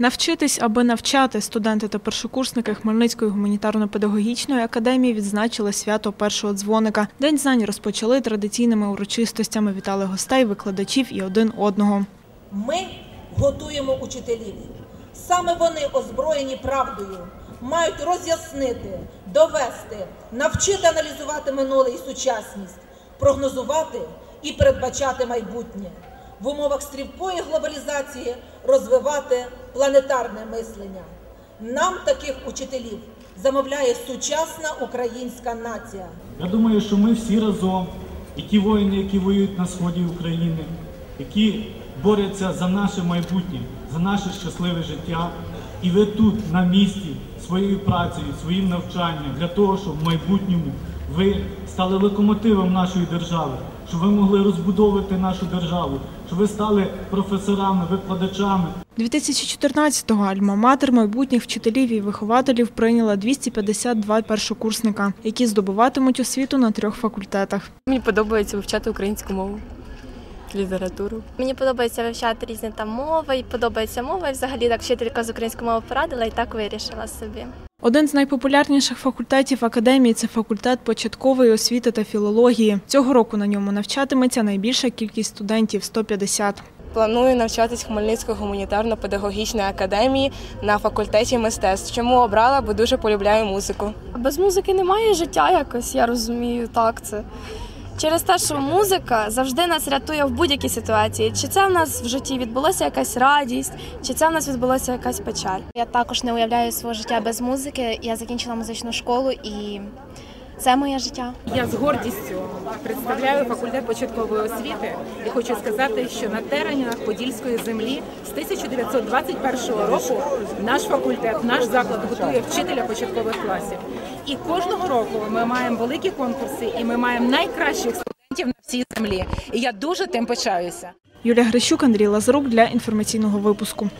Навчитись, аби навчати студенти та першокурсники Хмельницької гуманітарно-педагогічної академії відзначили свято першого дзвоника. День знань розпочали традиційними урочистостями, вітали гостей, викладачів і один одного. Ми готуємо учителів. Саме вони, озброєні правдою, мають роз'яснити, довести, навчити аналізувати минуле і сучасність, прогнозувати і передбачати майбутнє. В умовах стрімкої глобалізації розвивати планетарне мислення. Нам таких учителів замовляє сучасна українська нація. Я думаю, що ми всі разом, і ті воїни, які воюють на сході України, які борються за наше майбутнє, за наше щасливе життя, і ви тут на місці своєю працею, своїм навчанням для того, щоб в майбутньому ви стали локомотивом нашої держави, щоб ви могли розбудовувати нашу державу, щоб ви стали професорами, викладачами. 2014-го альма-матер майбутніх вчителів і вихователів прийняла 252 першокурсника, які здобуватимуть освіту на трьох факультетах. Мені подобається вивчати українську мову, літературу. Мені подобається вивчати різні там мови, і подобається мова. І взагалі так вчителька з української мови порадила і так вирішила собі. Один з найпопулярніших факультетів академії це факультет початкової освіти та філології. Цього року на ньому навчатиметься найбільша кількість студентів 150. Планую навчатись в Хмельницької гуманітарно-педагогічної академії на факультеті мистецтв. Чому обрала, бо дуже полюбляю музику. Без музики немає життя якось, я розумію, так це. Через те, що музика завжди нас рятує в будь-якій ситуації. Чи це в нас в житті відбулася якась радість, чи це в нас відбулася якась печаль. Я також не уявляю свого життя без музики. Я закінчила музичну школу і це моє життя. Я з гордістю представляю факультет початкової освіти і хочу сказати, що на теренах Подільської землі з 1921 року наш факультет, наш заклад готує вчителя початкових класів. І кожного року ми маємо великі конкурси, і ми маємо найкращих студентів на всій землі. І я дуже тим пишаюся. Юлія Грищук, Андрій Лазарук для інформаційного випуску.